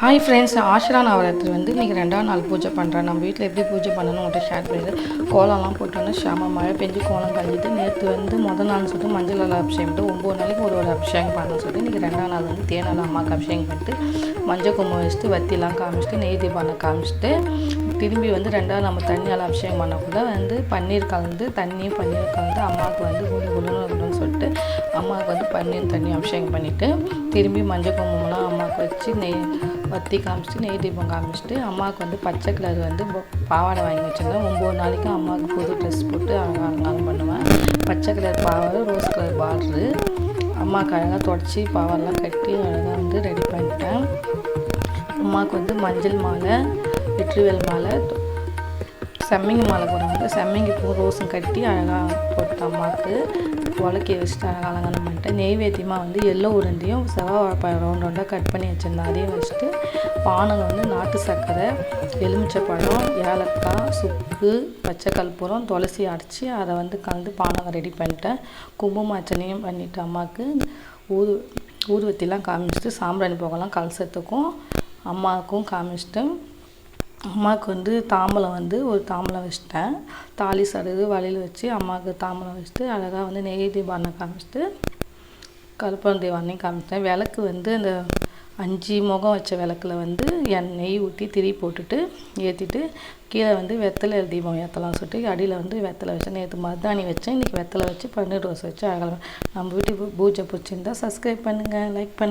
Hi friends ஆஷ்ரா Navaratri வந்து இன்றைக்கி ரெண்டாவது நாள் பூஜை பண்ணுறேன் நம்ம வீட்டில் எப்படி பூஜை பண்ணணும் உங்கள்கிட்ட ஷேர் பண்ணிடுறேன். கோலம்லாம் போட்டோன்னா ஷாம மழை பெஞ்சு கோலம் கழிஞ்சிட்டு நேற்று வந்து முதல் நாள் சொல்லிட்டு மஞ்சள் அலை அபிஷேகம்ட்டு ஒம்பது நாளைக்கு ஒரு ஒரு அபிஷேகம் பண்ணணும்னு சொல்லிட்டு இன்றைக்கி ரெண்டாம் நாள் வந்து தேனால் அம்மாவுக்கு அபிஷேகம் பண்ணிட்டு மஞ்சள் கும்பம் வச்சுட்டு வத்திலாம் காமிச்சிட்டு நெய் தீபானம் காமிச்சிட்டு திரும்பி வந்து ரெண்டாவது நம்ம தண்ணியால் அபிஷேகம் பண்ணக்குள்ள வந்து பன்னீர் கலந்து தண்ணியும் பன்னீர் கலந்து அம்மாவுக்கு வந்து குடு குடுன்னு இருக்கணும்னு சொல்லிட்டு அம்மாவுக்கு வந்து பன்னீர் தண்ணி அபிஷேகம் பண்ணிவிட்டு திரும்பி மஞ்சள் குங்குமம்லாம் அம்மாவுக்கு வச்சு நெய் வத்தி காமிச்சிட்டு நெய் தீபம் காமிச்சிட்டு அம்மாவுக்கு வந்து பச்சை கலர் வந்து பாவாடை வாங்கி வச்சுருந்தேன். ஒம்பது நாளைக்கு அம்மாவுக்கு புது ட்ரெஸ் போட்டு அவங்க அலங்காரம் பண்ணுவேன். பச்சை கலர் பாவாடை ரோஸ் கலர் பார்டரு அம்மாவுக்கு அழகாக தொடச்சி பாவாடெலாம் கட்டி அழகாக வந்து ரெடி பண்ணிட்டேன். அம்மாவுக்கு வந்து மஞ்சள் மாலை வெற்றிவேல் மாலை செம்மங்கி மாலை போடுறாங்க செம்மங்கி பூ ரோஸும் கட்டி அழகாக போட்டு அம்மாவுக்கு உலக்கி வச்சுட்டு அழகாக அலங்காரம் பண்ணிட்டேன் நெய்வேத்தியமாக வந்து எல்லோ உருண்டையும் செவ்வாய் ரவுண்ட் ரவுண்டாக கட் பண்ணி வச்சுருந்தேன் அதையும் வச்சுட்டு பானகம் வந்து நாட்டு சர்க்கரை எலுமிச்சைப்பழம் ஏலக்காய் சுக்கு பச்சை கற்பூரம் துளசி அரைச்சி அதை வந்து கலந்து பானகம் ரெடி பண்ணிட்டேன். குங்கும பண்ணிவிட்டு அம்மாவுக்கு ஊது ஊதுவத்திலாம் காமிச்சிட்டு சாம்பிராணி போகலாம் கலசத்துக்கும் அம்மாவுக்கும் காமிச்சிட்டு அம்மாவுக்கு வந்து தாம்பலம் வந்து ஒரு தாம்பலம் வச்சுட்டேன். தாலி சடுகு வளையல் வச்சு அம்மாவுக்கு தாம்பலம் வச்சுட்டு அழகாக வந்து நெய் தீபாவளி காமிச்சிட்டு கருப்பன் தீபாவளியும் காமிச்சிட்டேன். விளக்கு வந்து அந்த அஞ்சு முகம் வச்ச விளக்குல வந்து என் நெய் ஊற்றி திரி போட்டுட்டு ஏற்றிட்டு கீழே வந்து வெத்தலை தீபம் ஏற்றலாம் சொல்லிட்டு அடியில் வந்து வெத்தலை வச்சேன். நேற்று மருதாணி வச்சேன். இன்றைக்கி வெத்தலை வச்சு பன்னீர் ரோஸ் வச்சு அழகாக நம்ம வீட்டுக்கு பூஜை பிடிச்சிருந்தா சப்ஸ்கிரைப் பண்ணுங்கள் லைக் பண்ணுங்கள்